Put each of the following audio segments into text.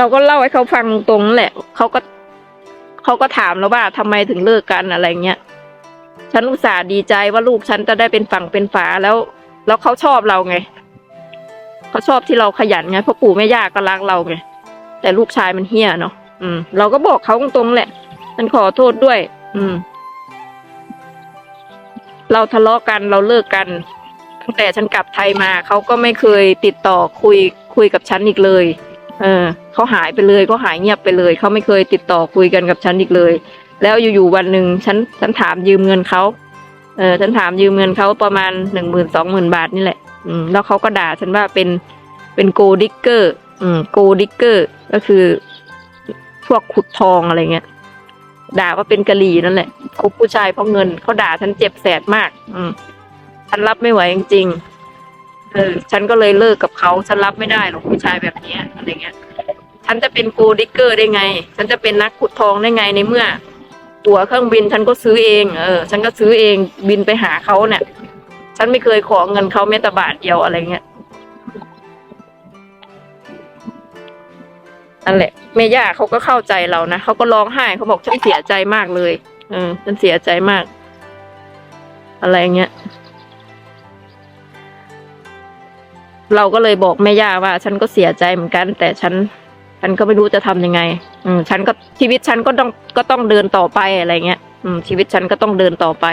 เราก็เล่าให้เขาฟังตรงนั่นแหละเขาก็เขาก็ถามเราว่าทำไมถึงเลิกกันอะไรเงี้ยฉันอุตส่าห์ดีใจว่าลูกฉันจะได้เป็นฝั่งเป็นฝาแล้ว แล้วเขาชอบเราไงเขาชอบที่เราขยันไงเพราะปู่แม่ย่าก็รักเราไงแต่ลูกชายมันเฮี้ยเนาะอืม เราก็บอกเขาตรงๆแหละฉันขอโทษด้วย อืม เราทะเลาะกันเราเลิกกันตั้งแต่ฉันกลับไทยมาเขาก็ไม่เคยติดต่อคุยคุยกับฉันอีกเลย เออ เขาหายไปเลยเขาหายเงียบไปเลยเขาไม่เคยติดต่อคุยกันกับฉันอีกเลย แล้วอยู่ๆวันหนึ่งฉันฉันถามยืมเงินเขาเออฉันถามยืมเงินเขาประมาณหนึ่งหมื่นสองหมื่นบาทนี่แหละ อืมแล้วเขาก็ด่าฉันว่าเป็นเป็นโกดิกเกอร์ อืมโกดิกเกอร์ ก็คือพวกขุดทองอะไรเงี้ยด่าว่าเป็นกะหรี่นั่นแหละคบผู้ชายเพราะเงินเขาด่าฉันเจ็บแสบมาก อืมฉันรับไม่ไหวจริงๆเออฉันก็เลยเลิกกับเขาฉันรับไม่ได้หรอกผู้ชายแบบเนี้ยอะไรเงี้ย ฉันจะเป็นโกลดิกเกอร์ได้ไง ฉันจะเป็นนักขุดทองได้ไงในเมื่อ ตั๋วเครื่องบินฉันก็ซื้อเองเออฉันก็ซื้อเองบินไปหาเขาเนี่ยฉันไม่เคยขอเงินเขาแม้แต่บาทเดียวอะไรเงี้ยนั่นแหละแม่ย่าเขาก็เข้าใจเรานะเขาก็ร้องไห้เขาบอกฉันเสียใจมากเลยเออฉันเสียใจมาก อะไรเงี้ยเราก็เลยบอกแม่ย่าว่า ฉันก็เสียใจเหมือนกัน แต่ฉัน ฉันก็ไม่รู้จะทำยังไง อืมฉันก็ชีวิตฉันก็ต้องก็ต้องเดินต่อไปอะไรเงี้ย อืม ชีวิตฉันก็ต้องเดินต่อไป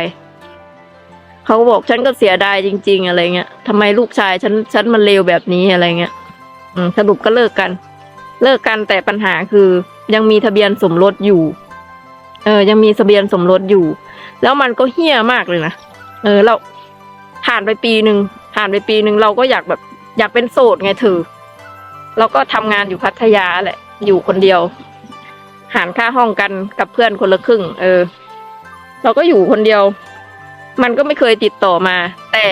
เขาบอกฉันก็เสียดายจริง ๆ อะไรเงี้ยทำไมลูกชาย ฉันฉันมันเลวแบบนี้อะไรเงี้ย อืม สรุปก็เลิกกัน เลิกกันแต่ปัญหาคือ ยังมีทะเบียนสมรสอยู่ เออ ยังมีทะเบียนสมรสอยู่ แล้วมันก็เฮี้ยมากเลยนะ เออ เราผ่านไปปีหนึ่งผ่านไปปีหนึ่งเราก็อยากแบบ อยากเป็นโสดไงเธอ เราก็ทำงานอยู่พัทยาแหละ อยู่คนเดียว หารค่าห้องกันกับเพื่อนคนละครึ่ง เออ เราก็อยู่คนเดียว มันก็ไม่เคยติดต่อมา แต่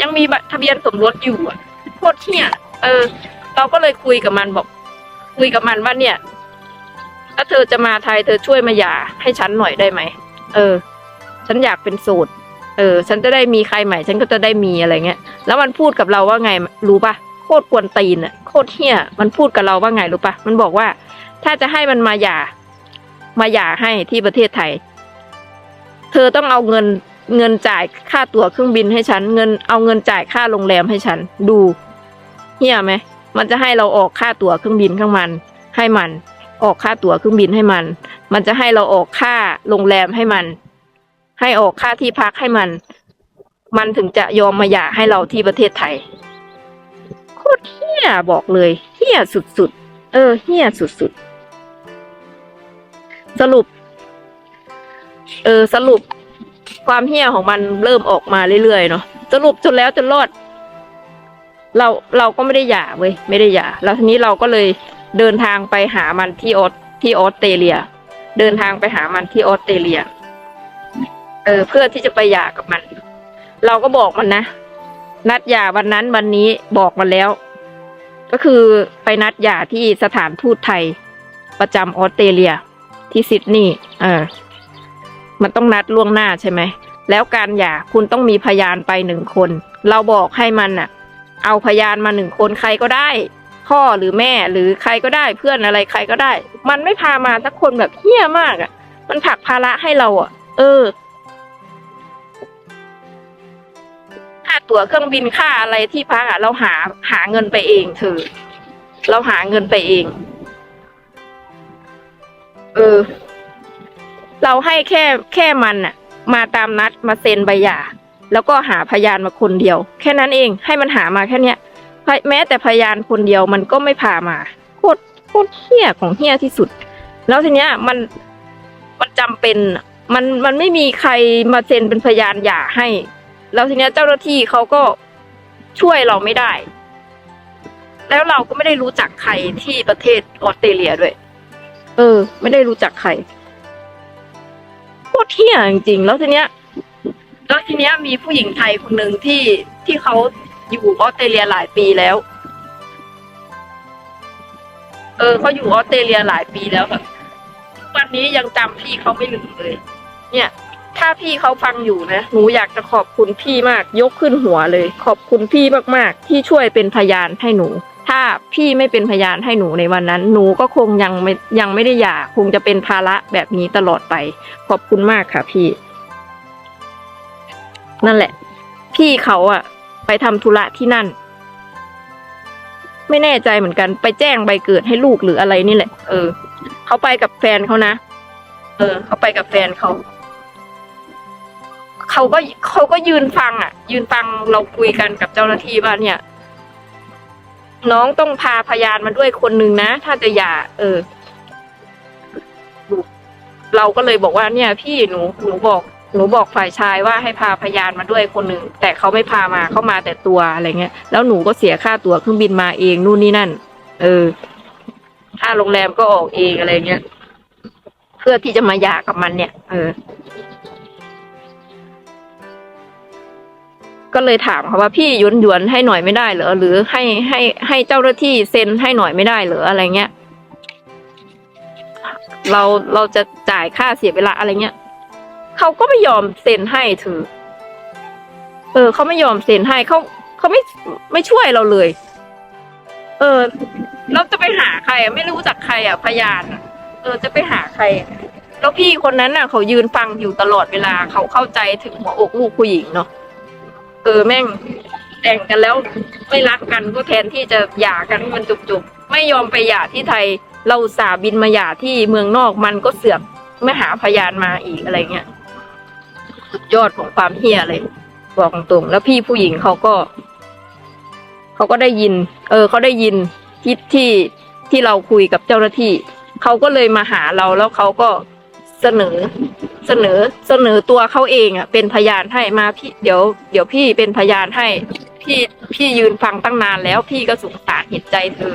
ยังมีบัตรทะเบียนสมรสอยู่อะโคตรเฮี้ยเออ เราก็เลยคุยกับมันบอก คุยกับมันว่าเนี่ย ถ้าเธอจะมาไทยเธอช่วยมาหย่าให้ฉันหน่อยได้ไหมเออ ฉันอยากเป็นโสดเออ ฉันจะได้มีใครใหม่ ฉันก็จะได้มีอะไรเงี้ย แล้วมันพูดกับเราว่าไงรู้ปะโค ตรกวนตีนอะโคตรเฮี้ยมันพูดกับเราว่าไงรู้ปะมันบอกว่า ถ้าจะให้มันมาหย่า มาหย่าให้ที่ประเทศไทย เธอต้องเอาเงินเงินจ่ายค่าตั๋วเครื่องบินให้ฉัน เงินเอาเงินจ่ายค่าโรงแรมให้ฉัน ดูเฮี้ยไหมมันจะให้เราออกค่าตั๋วเครื่องบินข้างมัน ให้มัน ออกค่าตั๋วเครื่องบินให้มัน มันจะให้เราออกค่าโรงแรมให้มัน ให้ออกค่าที่พักให้มัน มันถึงจะยอมมาหย่าให้เราที่ประเทศไทย โคตรเฮี้ยบอกเลยเฮี้ยสุดๆ เออเฮี้ยสุดๆ สรุป เออ สรุป ความเฮี้ยของมันเริ่มออกมาเรื่อยๆเนาะสรุปจนแล้วจนรอด เราเราก็ไม่ได้หย่าเว้ยไม่ได้หย่าแล้วทีนี้เราก็เลยเดินทางไปหามันที่ออสที่ออสเตรเลีย เดินทางไปหามันที่ออสเตรเลีย เออ เพื่อที่จะไปหย่ากับมัน เราก็บอกมันนะ นัดหย่าวันนั้นวันนี้บอกมันแล้ว ก็คือไปนัดหย่าที่สถานทูตไทย ประจำออสเตรเลีย ที่ซิดนีย์เออ มันต้องนัดล่วงหน้าใช่ไหมแล้วการหย่าคุณต้องมีพยานไปหนึ่งคน เราบอกให้มันน่ะเอาพยานมาหนึ่งคนใครก็ได้ พ่อหรือแม่หรือใครก็ได้เพื่อนอะไรใครก็ได้ มันไม่พามาสักคนแบบเฮี้ยมากอะ่ะมันผลักภาระให้เราอะเออ ค่าตั๋วเครื่องบินค่าอะไรที่พักอะ่ะเราหาหาเงินไปเองเธอ เราหาเงินไปเอง เออ เราให้แค่แค่มันน่ะมาตามนัดมาเซ็นใบหย่าแล้วก็หาพยานมาคนเดียว แค่นั้นเองให้มันหามาแค่เนี้ยแม้แต่พยานคนเดียวมันก็ไม่พามาโคตรโคตรเฮี้ยของเฮี้ยที่สุด แล้วทีเนี้ยมันมันจำเป็นมันมันไม่มีใครมาเซ็นเป็นพยานหย่าให้ แล้วทีเนี้ยเจ้าหน้าที่เขาก็ช่วยเราไม่ได้ แล้วเราก็ไม่ได้รู้จักใครที่ประเทศออสเตรเลียด้วย เออ ไม่ได้รู้จักใครโคตรเฮี้ยจริงๆแล้วทีเนี้ย แล้วทีเนี้ยมีผู้หญิงไทยคนหนึ่งที่ที่เขาอยู่ออสเตรเลียหลายปีแล้ว เออเขาอยู่ออสเตรเลียหลายปีแล้วแบบทุกวันนี้ยังจำพี่เขาไม่ลืมเลย เนี่ย ถ้าพี่เขาฟังอยู่นะ หนูอยากจะขอบคุณพี่มาก ยกขึ้นหัวเลย ขอบคุณพี่มากๆ ที่ช่วยเป็นพยานให้หนู ถ้าพี่ไม่เป็นพยานให้หนูในวันนั้น หนูก็คงยังไม่ยังไม่ได้หย่าคงจะเป็นภาระแบบนี้ตลอดไป ขอบคุณมากค่ะพี่ นั่นแหละ พี่เขาอะไปทำธุระที่นั่น ไม่แน่ใจเหมือนกัน ไปแจ้งใบเกิดให้ลูกหรืออะไรนี่แหละ เออ เขาไปกับแฟนเขานะ เออ เขาไปกับแฟนเขา เขาก็เขาก็ยืนฟังอะ ยืนฟังเราคุยกันกับเจ้าหน้าที่ว่าเนี่ย น้องต้องพาพยานมาด้วยคนหนึ่งนะ ถ้าจะหย่าเออ เราก็เลยบอกว่าเนี่ย พี่หนูหนูบอกหนูบอกฝ่ายชายว่าให้พาพยานมาด้วยคนหนึ่งแต่เขาไม่พามาเขามาแต่ตัวอะไรเงี้ย แล้วหนูก็เสียค่าตั๋วเครื่องบินมาเองนู่นนี่นั่น เออค่าโรงแรมก็ออกเองอะไรเงี้ยเพื่อที่จะมาหย่ากับมันเนี่ย เออ ก็เลยถามเขาว่าพี่ยวนหยวนให้หน่อยไม่ได้เหรอหรือให้ให้ให้เจ้าหน้าที่เซ็นให้หน่อยไม่ได้เหรออะไรเงี้ยเราเราจะจ่ายค่าเสียเวลาอะไรเงี้ยเขาก็ไม่ยอมเซ็นให้ถือ เออเขาไม่ยอมเซ็นให้เขาเขาไม่ไม่ช่วยเราเลย เออ เราจะไปหาใครอะไม่รู้จักใครอะพยานเออจะไปหาใครแล้วพี่คนนั้นน่ะ เขายืนฟังอยู่ตลอดเวลาเขาเข้าใจถึงหัวอกลูกผู้หญิงเนาะ เออแม่งแต่งกันแล้วไม่รักกันก็แทนที่จะหย่ากันให้มันจบๆไม่ยอมไปหย่าที่ไทย เราสาบินมาหย่าที่เมืองนอกมันก็เสือกไม่หาพยานมาอีกอะไรเงี้ยสุดยอดของความเฮียเลย บอกตรงๆแล้วพี่ผู้หญิงเขาก็เขาก็ได้ยิน เออเขาได้ยินที่ที่ที่เราคุยกับเจ้าหน้าที่เขาก็เลยมาหาเราแล้วเขาก็เสนอ เสนอเสนอตัวเขาเองอะ เป็นพยานให้มาพี่เดี๋ยวเดี๋ยวพี่เป็นพยานให้ พี่พี่ยืนฟังตั้งนานแล้ว พี่ก็สงสารเห็นใจเธอ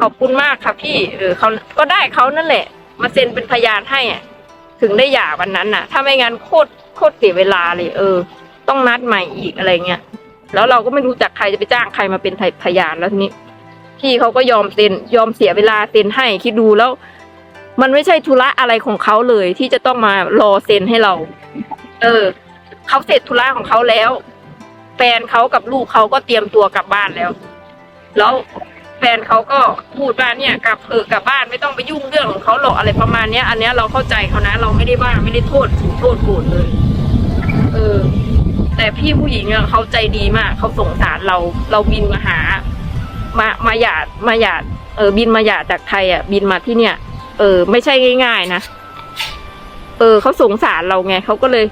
ขอบคุณมากค่ะพี่เออเขาก็ได้เขานั่นแหละ มาเซ็นเป็นพยานให้อะ ถึงได้หย่าวันนั้นน่ะ ถ้าไม่งั้นโคตรโคตรเสียเวลาเลย เออ ต้องนัดใหม่อีกอะไรเงี้ยแล้วเราก็ไม่รู้จักใครจะไปจ้างใครมาเป็นพยานแล้วทีนี้พี่เขาก็ยอมเซ็นยอมเสียเวลาเซ็นให้คิดดูแล้ว มันไม่ใช่ธุระอะไรของเขาเลย ที่จะต้องมารอเซ็นให้เรา เออเขาเสร็จธุระของเขาแล้ว แฟนเขากับลูกเขาก็เตรียมตัวกลับบ้านแล้ว แล้วแฟนเขาก็พูดว่าเนี่ยกลับเออกลับบ้านไม่ต้องไปยุ่งเรื่องของเขาหรอกอะไรประมาณเนี้ย อันเนี้ยเราเข้าใจเขานะ เราไม่ได้ว่าไม่ได้โทษโทษโกรธเลย เออ แต่พี่ผู้หญิงอะเขาใจดีมากเขาสงสารเราเราบินมาหา มามาหยาดมาหยาดเออบินมาหยาดจากไทยอะบินมาที่เนี่ย เออ ไม่ใช่ง่ายๆนะ เออเขาสงสารเราไงเขาก็เลย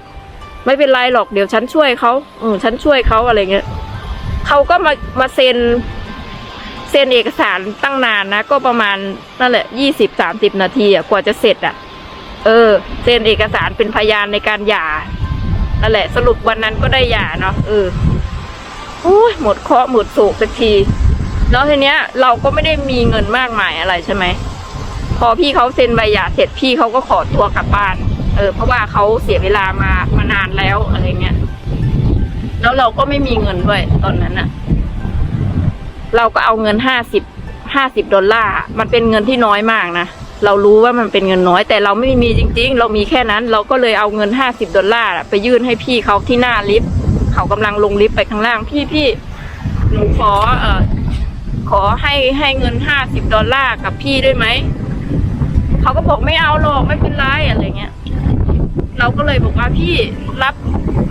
ไม่เป็นไรหรอกเดี๋ยวฉันช่วยเขาอืมฉันช่วยเขาอะไรเงี้ยเขาก็มามาเซ็นเซ็นเอกสารตั้งนานนะ ก็ประมาณนั่นแหละยี่สิบสามสิบนาทีอะกว่าจะเสร็จอะ เออ เซ็นเอกสารเป็นพยานในการหย่านั่นแหละ สรุปวันนั้นก็ได้หย่าเนาะเออโอ้ยหมดเคราะห์หมดโศกสักที แล้วทีเนี้ย เราก็ไม่ได้มีเงินมากมายอะไรใช่ไหม พอพี่เขาเซ็นใบหย่าเสร็จพี่เขาก็ขอตัวกลับบ้าน เออ เพราะว่าเขาเสียเวลามามานานแล้วอะไรเงี้ย แล้วเราก็ไม่มีเงินด้วยตอนนั้นอะเราก็เอาเงินห้าสิบห้าสิบดอลลาร์มันเป็นเงินที่น้อยมากนะเรารู้ว่ามันเป็นเงินน้อย แต่เราไม่มีจริง ๆ เรามีแค่นั้น เราก็เลยเอาเงินห้าสิบดอลลาร์ไปยื่นให้พี่เขาที่หน้าลิฟต์เขากำลังลงลิฟต์ไปข้างล่างพี่พี่หนูขอเอ่อขอให้ให้เงินห้าสิบดอลลาร์กับพี่ได้ไหม เขาก็บอกไม่เอาหรอกไม่เป็นไรอะไรเงี้ย เราก็เลยบอกว่าพี่รับ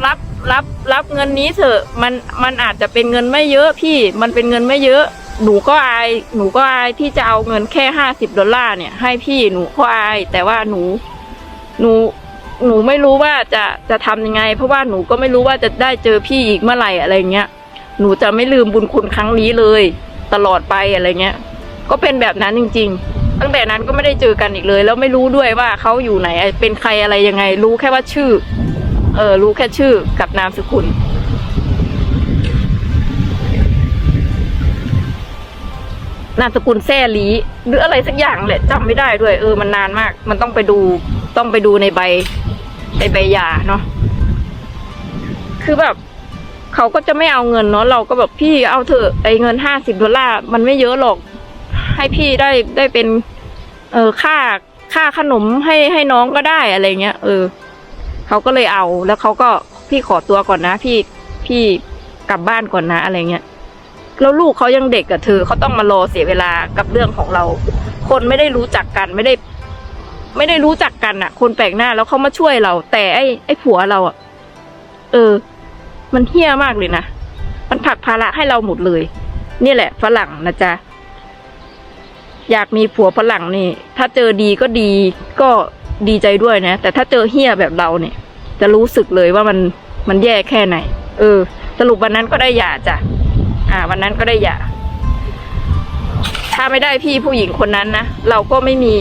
รับรับรับเงินนี้เถอะมันมันอาจจะเป็นเงินไม่เยอะพี่มันเป็นเงินไม่เยอะหนูก็อาย หนูก็อายที่จะเอาเงินแค่ห้าสิบดอลลาร์เนี่ยให้พี่หนูก็อาย แต่ว่าหนู หนู หนูไม่รู้ว่าจะจะทำยังไง เพราะว่าหนูก็ไม่รู้ว่าจะได้เจอพี่อีกเมื่อไหร่อะไรเงี้ย หนูจะไม่ลืมบุญคุณครั้งนี้เลย ตลอดไปอะไรเงี้ย ก็เป็นแบบนั้นจริง ๆ ตั้งแต่นั้นก็ไม่ได้เจอกันอีกเลย แล้วไม่รู้ด้วยว่าเขาอยู่ไหน เป็นใครอะไรยังไง รู้แค่ว่าชื่อ เออ รู้แค่ชื่อกับนามสกุลนามสกุลแซ่ลีหรืออะไรสักอย่างแหละจำไม่ได้ด้วย เออมันนานมาก มันต้องไปดูต้องไปดูในใบในใบยาเนาะคือแบบเขาก็จะไม่เอาเงินเนาะเราก็แบบพี่เอาเถอะไอเงินห้าสิบดอลลาร์มันไม่เยอะหรอก ให้พี่ได้ได้เป็น เออค่าค่าขนมให้ให้น้องก็ได้อะไรเงี้ยเออเขาก็เลยเอาแล้วเขาก็พี่ขอตัวก่อนนะ พี่พี่กลับบ้านก่อนนะอะไรเงี้ยแล้วลูกเขายังเด็กกับเธอเขาต้องมารอเสียเวลากับเรื่องของเรา คนไม่ได้รู้จักกันไม่ได้ ไม่ได้รู้จักกันอะคนแปลกหน้าแล้วเขามาช่วยเรา แต่ไอ้ไอ้ผัวเราอะเออ มันเฮี้ยมากเลยนะมันผลักภาระให้เราหมดเลย นี่แหละฝรั่งนะจ๊ะ อยากมีผัวฝรั่งนี่ ถ้าเจอดีก็ดีก็ดีใจด้วยนะ แต่ถ้าเจอเฮี้ยแบบเราเนี่ย จะรู้สึกเลยว่ามันมันแย่แค่ไหน เออ สรุปวันนั้นก็ได้หย่าจ้ะอ่า วันนั้นก็ได้หย่าถ้าไม่ได้พี่ผู้หญิงคนนั้นนะเราก็ไม่มี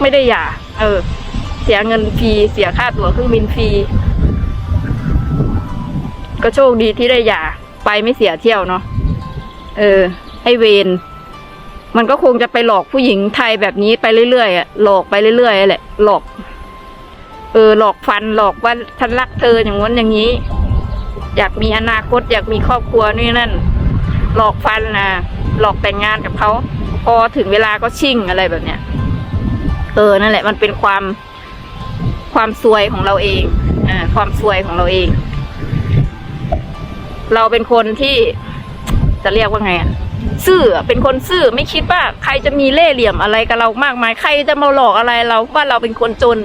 ไม่ได้หย่า เออ เสียเงินฟรีเสียค่าตั๋วเครื่องบินฟรีก็โชคดีที่ได้หย่า ไปไม่เสียเที่ยวเนาะเออ ให้เวร มันก็คงจะไปหลอกผู้หญิงไทยแบบนี้ไปเรื่อยๆอะหลอกไปเรื่อยๆแหละ หลอก เออ หลอกฟันหลอกว่าฉันรักเธออย่างง้นอย่างนี้ อยากมีอนาคต อยากมีครอบครัวนี่นั่น หลอกฟันนะหลอกแต่งงานกับเขาพอถึงเวลาก็ชิ่งอะไรแบบเนี้ยเออนั่นแหละ มันเป็นความความซวยของเราเองอ่าความซวยของเราเอง เราเป็นคนที่จะเรียกว่าไงอะ ซื่อเป็นคนซื่อไม่คิดว่าใครจะมีเล่ห์เหลี่ยมอะไรกับเรามากมายใครจะมาหลอกอะไรเราว่าเราเป็นคนจน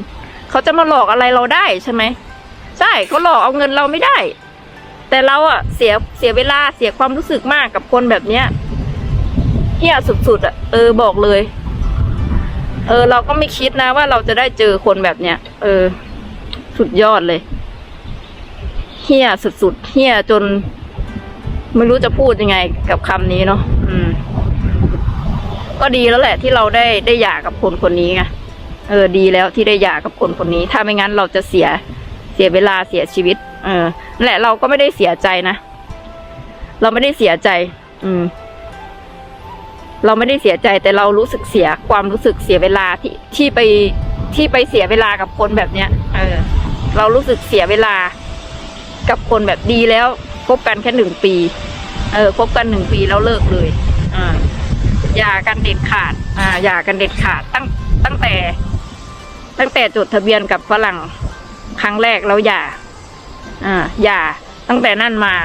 เขาจะมาหลอกอะไรเราได้ใช่ไหมใช่เขาหลอกเอาเงินเราไม่ได้ แต่เราอะเสียเสียเวลาเสียความรู้สึกมากกับคนแบบเนี้ยเฮี้ยสุดๆอะเออบอกเลย เออ เราก็ไม่คิดนะว่าเราจะได้เจอคนแบบเนี้ยเออ สุดยอดเลยเฮี้ยสุดๆเฮี้ยจน ไม่รู้จะพูดยังไงกับคำนี้เนาะอืม ก็ดีแล้วแหละที่เราได้ได้หย่ากับคนคนนี้ไงเออ ดีแล้วที่ได้หย่ากับคนคนนี้ ถ้าไม่งั้นเราจะเสียเสียเวลาเสียชีวิต เออแหละเราก็ไม่ได้เสียใจนะเราไม่ได้เสียใจ อืม เราไม่ได้เสียใจแต่เรารู้สึกเสียความรู้สึกเสียเวลาที่ที่ไปที่ไปเสียเวลากับคนแบบเนี้ย เออ เรารู้สึกเสียเวลากับคนแบบดีแล้ว คบกันแค่หนึ่งปี เออคบกันหนึ่งปีแล้วเลิกเลย อ่าหย่ากันเด็ดขาด อ่าหย่ากันเด็ดขาดตั้งตั้งแต่ ตั้งแต่จดทะเบียนกับฝรั่งครั้งแรกแล้วหย่า อ่าหย่าตั้งแต่นั่นมา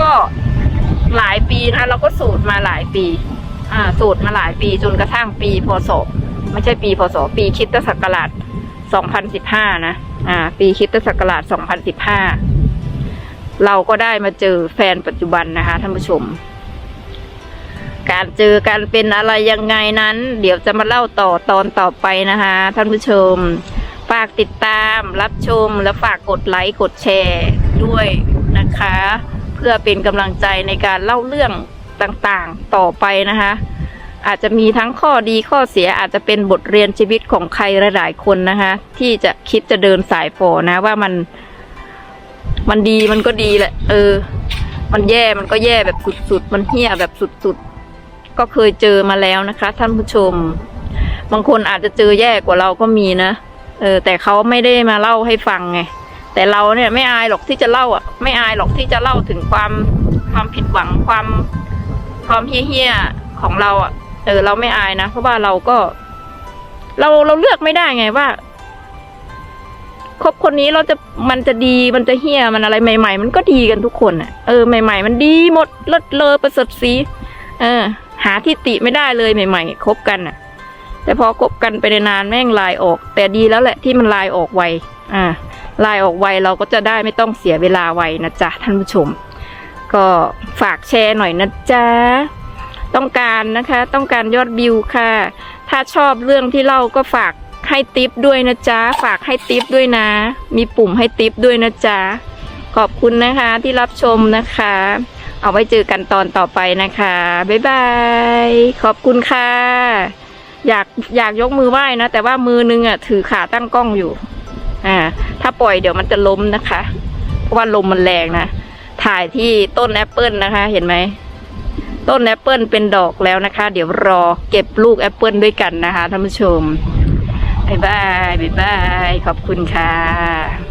ก็หลายปีนะเราก็สูตรมาหลายปี อ่า สูตรมาหลายปีจนกระทั่งปีพศไม่ใช่ปีพศปีคิดศักราช2015 นะ อ่า ปีคิดศักราช2015 เราก็ได้มาเจอแฟนปัจจุบันนะคะท่านผู้ชม การเจอกันเป็นอะไรยังไงนั้น เดี๋ยวจะมาเล่าต่อตอนต่อไปนะคะท่านผู้ชม ฝากติดตามรับชมและฝากกดไลค์กดแชร์ด้วยนะคะ เพื่อเป็นกำลังใจในการเล่าเรื่องต่างๆต่อไปนะคะอาจจะมีทั้งข้อดีข้อเสียอาจจะเป็นบทเรียนชีวิตของใครหลายๆคนนะคะ ที่จะคิดจะเดินสายฝอนะว่ามัน มันดีมันก็ดีแหละ เออ มันแย่มันก็แย่แบบสุดๆ มันเหี้ยแบบสุดๆ ก็เคยเจอมาแล้วนะคะ ท่านผู้ชม บางคนอาจจะเจอแย่กว่าเราก็มีนะ เออ แต่เขาไม่ได้มาเล่าให้ฟังไง แต่เราเนี่ยไม่อายหรอกที่จะเล่าอะ ไม่อายหรอกที่จะเล่าถึงความความผิดหวังความความเฮี้ยๆของเราอะ เออ เราไม่อายนะ เพราะว่าเราก็ เราเราเลือกไม่ได้ไงว่า คบคนนี้เราจะมันจะดีมันจะเฮี้ยมันอะไรใหม่ ๆ มันก็ดีกันทุกคนอะเออใหม่ ๆ มันดีหมดเลิศเลอประเสริฐสีเออ หาที่ติไม่ได้เลยใหม่ ๆคบกันอะ แต่พอคบกันไปนานแม่งลายออก แต่ดีแล้วแหละที่มันลายออกไวอ่าลายออกไวเราก็จะได้ไม่ต้องเสียเวลาไวนะจ๊ะท่านผู้ชม ก็ฝากแชร์หน่อยนะจ๊ะต้องการนะคะ ต้องการยอดวิวค่ะ ถ้าชอบเรื่องที่เล่าก็ฝาก ให้ติปด้วยนะจ๊ะ ฝากให้ติปด้วยนะ มีปุ่มให้ติปด้วยนะจ๊ะ ขอบคุณนะคะที่รับชมนะคะ เอาไว้เจอกันตอนต่อไปนะคะ บ๊ายบาย ขอบคุณค่ะ อยากอยากยกมือไหว้นะ แต่ว่ามือนึงอะถือขาตั้งกล้องอยู่ อ่า ถ้าปล่อยเดี๋ยวมันจะล้มนะคะ เพราะว่าลมมันแรงนะ ถ่ายที่ต้นแอปเปิลนะคะ เห็นไหมต้นแอปเปิลเป็นดอกแล้วนะคะ เดี๋ยวรอเก็บลูกแอปเปิลด้วยกันนะคะท่านผู้ชม บ๊ายบาย บ๊ายบาย ขอบคุณค่ะ